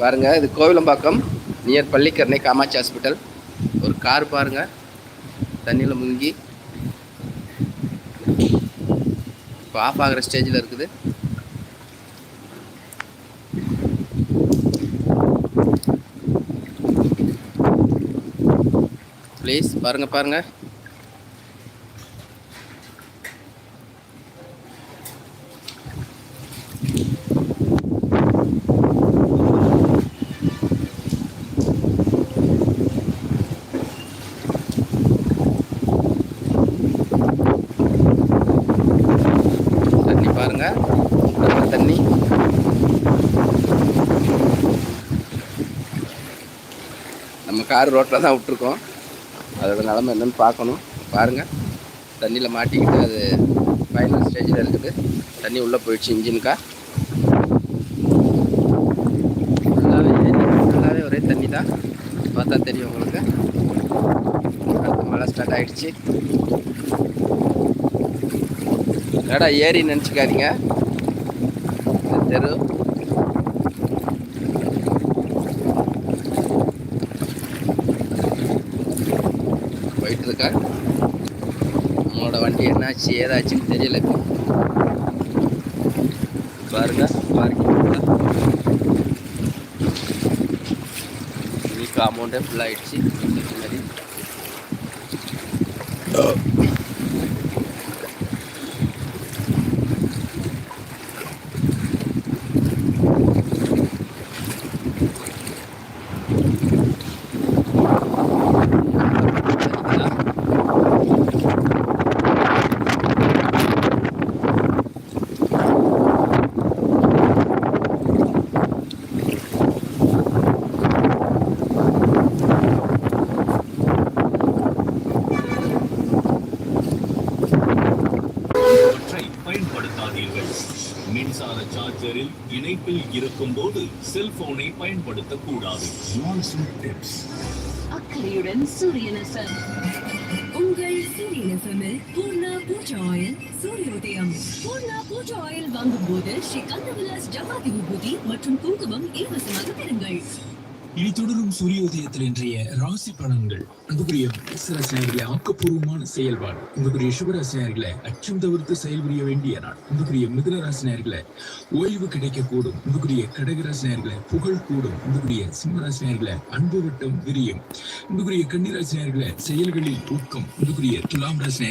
பாருங்க இது Kovilambakkam near Pallikaranai Kamakshi hospital ஒரு கார் பாருங்க. தண்ணியில் முங்கி. இப்போ ஆஃப் ஆகிற ஸ்டேஜில் இருக்குது. ப்ளீஸ் பாருங்க பாருங்க. பாருங்கள் பாருங்க. நல்ல தண்ணி. நம்ம கார் ரோட்டில் தான் விட்டுருக்கோம். அதோட நிலமை என்னன்னு பார்க்கணும். பாருங்க. தண்ணியில் மாட்டிக்கிட்டு அது ஃபைனல் ஸ்டேஜில் இருக்குது. தண்ணி உள்ளே போயிடுச்சு இன்ஜினுக்கா ஃபுல்லாகவே ஃபுல்லாகவே ஒரே தண்ணி தான். பார்த்தா தெரியும் உங்களுக்கு. அடுத்து மழை ஸ்டார்ட் ஆகிடுச்சு கடை ஏறி நினச்சிக்காதீங்க. தெரு. போயிட்டு இருக்கா நம்மளோட வண்டி என்னாச்சு ஏதாச்சுன்னு தெரியல. இப்போ. பாருங்க பார்க்கிங் வீக் அமௌண்ட்டே ஃபுல்லாகிடுச்சு மாதிரி. மின்சார சார்ஜரில் இணைப்பில் இருக்கும்போது செல்போனை பயன்படுத்தக்கூடாது. அக்கறையுடன் சூரியன் எஃப்எம் உங்கள் சூரியன் எஃப்எம்மில் பூர்ணா பூஜா ஆயில் சூரியோதயம். பூர்ணா பூஜா ஆயில் வாங்கும் போது ஸ்ரீ கந்தவிலாஸ் ஜமாதி விபூதி மற்றும் குங்குமம் இலவசமாக பெறுங்கள். இனி தொடரும் சூரியோதயத்தில் இன்றைய ராசி பலன்கள். அன்புக்குரிய ரசனைகளை ஆக்கப்பூர்வமான செயல்பாடு. அன்புக்குரிய சுபராசினியர்களை அச்சம் தவிர்த்து செயல்புரிய வேண்டிய நாள். அன்புக்குரிய மிதுனராசினியர்களை ஓய்வு கிடைக்கக்கூடும். அன்புக்குரிய கடகராசினியர்களை புகழ் கூடும் அன்புக்குரிய சிம்மராசினியர்களை அன்பு வட்டம் விரியும். அன்புக்குரிய கன்னிராசினியர்களை செயல்களில் ஊக்கம். அன்புக்குரிய துலாம் ராசினியர்களை